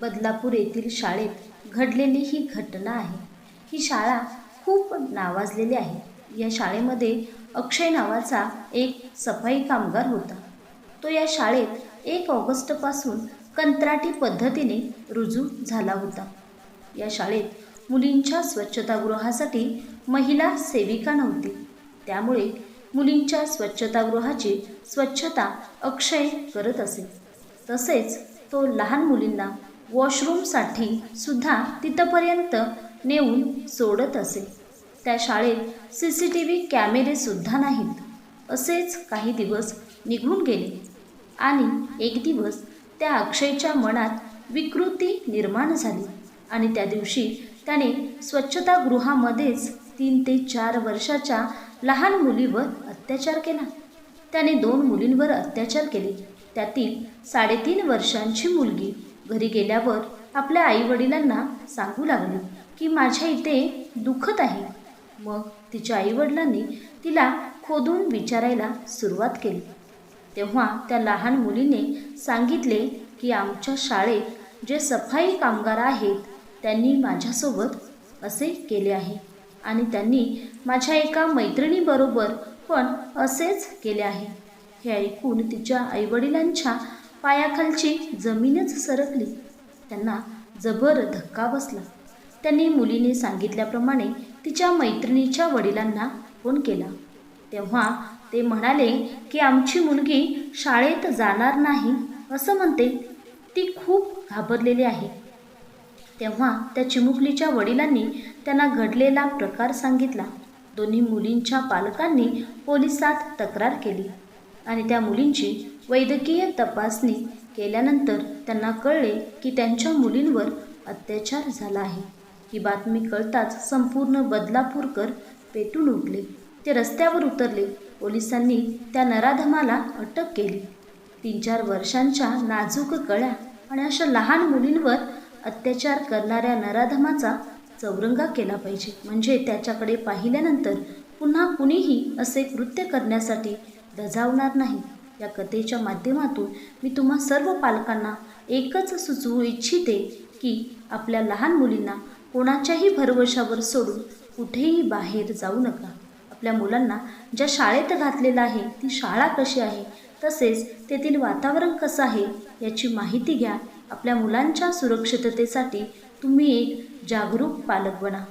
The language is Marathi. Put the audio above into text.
बदलापूर येथील शाळेत घडलेली ही घटना आहे. ही शाळा खूप नावाजलेली आहे. या शाळेमध्ये अक्षय नावाचा एक सफाई कामगार होता. तो या शाळेत एक ऑगस्टपासून कंत्राटी पद्धतीने रुजू झाला होता. या शाळेत मुलींच्या स्वच्छतागृहासाठी महिला सेविका नव्हती. त्यामुळे मुलींच्या स्वच्छतागृहाची स्वच्छता अक्षय करत असे. तसेच तो लहान मुलींना वॉशरूमसाठी सुद्धा तिथंपर्यंत नेऊन सोडत असे. त्या शाळेत सी सी टी व्ही कॅमेरेसुद्धा नाहीत. असेच काही दिवस निघून गेले. आणि एक दिवस त्या अक्षयच्या मनात विकृती निर्माण झाली आणि त्या दिवशी त्याने स्वच्छतागृहामध्येच तीन ते चार वर्षाच्या लहान मुलीवर अत्याचार केला. त्याने दोन मुलींवर अत्याचार केले. त्यातील साडेतीन वर्षांची मुलगी घरी गेल्यावर आपल्या आईवडिलांना सांगू लागली की माझ्या इथे दुखत आहे. मग तिच्या आईवडिलांनी तिला खोदून विचारायला सुरुवात केली. तेव्हा त्या लहान मुलीने सांगितले की आमच्या शाळेत जे सफाई कामगार आहेत त्यांनी माझ्यासोबत असे केले आहे आणि त्यांनी माझ्या एका मैत्रिणीबरोबर पण असेच केले आहे. हे ऐकून तिच्या आईवडिलांच्या पायाखालची जमीनच सरकली. त्यांना जबर धक्का बसला. त्यांनी मुलीने सांगितल्याप्रमाणे तिच्या मैत्रिणीच्या वडिलांना फोन केला. तेव्हा ते म्हणाले की आमची मुलगी शाळेत जाणार नाही असं म्हणते. ती खूप घाबरलेली आहे. तेव्हा त्या चिमुकलीच्या वडिलांनी त्यांना घडलेला प्रकार सांगितला. दोन्ही मुलींच्या पालकांनी पोलिसात तक्रार केली. आणि त्या मुलींची वैद्यकीय तपासणी केल्यानंतर त्यांना कळले की त्यांच्या मुलींवर अत्याचार झाला आहे. ही बातमी कळताच संपूर्ण बदलापूरकर पेटून उठले. ते रस्त्यावर उतरले. पोलिसांनी त्या नराधमाला अटक केली. तीन चार वर्षांच्या नाजूक कळ्या आणि अशा लहान मुलींवर अत्याचार करणाऱ्या नराधमाचा चौरंगा केला पाहिजे. म्हणजे त्याच्याकडे पाहिल्यानंतर पुन्हा कुणीही असे कृत्य करण्यासाठी दजावणार नाही. या कथेच्या माध्यमातून मी तुम्हा सर्व पालकांना एकच सुचवू इच्छिते की आपल्या लहान मुलींना कोणाच्याही भरवशावर सोडून कुठेही बाहेर जाऊ नका. आपल्या मुलांना ज्या शाळेत घातलेलं आहे ती शाळा कशी आहे तसेच तेथील वातावरण कसं आहे याची माहिती घ्या. आपल्या मुलांच्या सुरक्षिततेसाठी तुम्ही एक जागरूक पालक बना.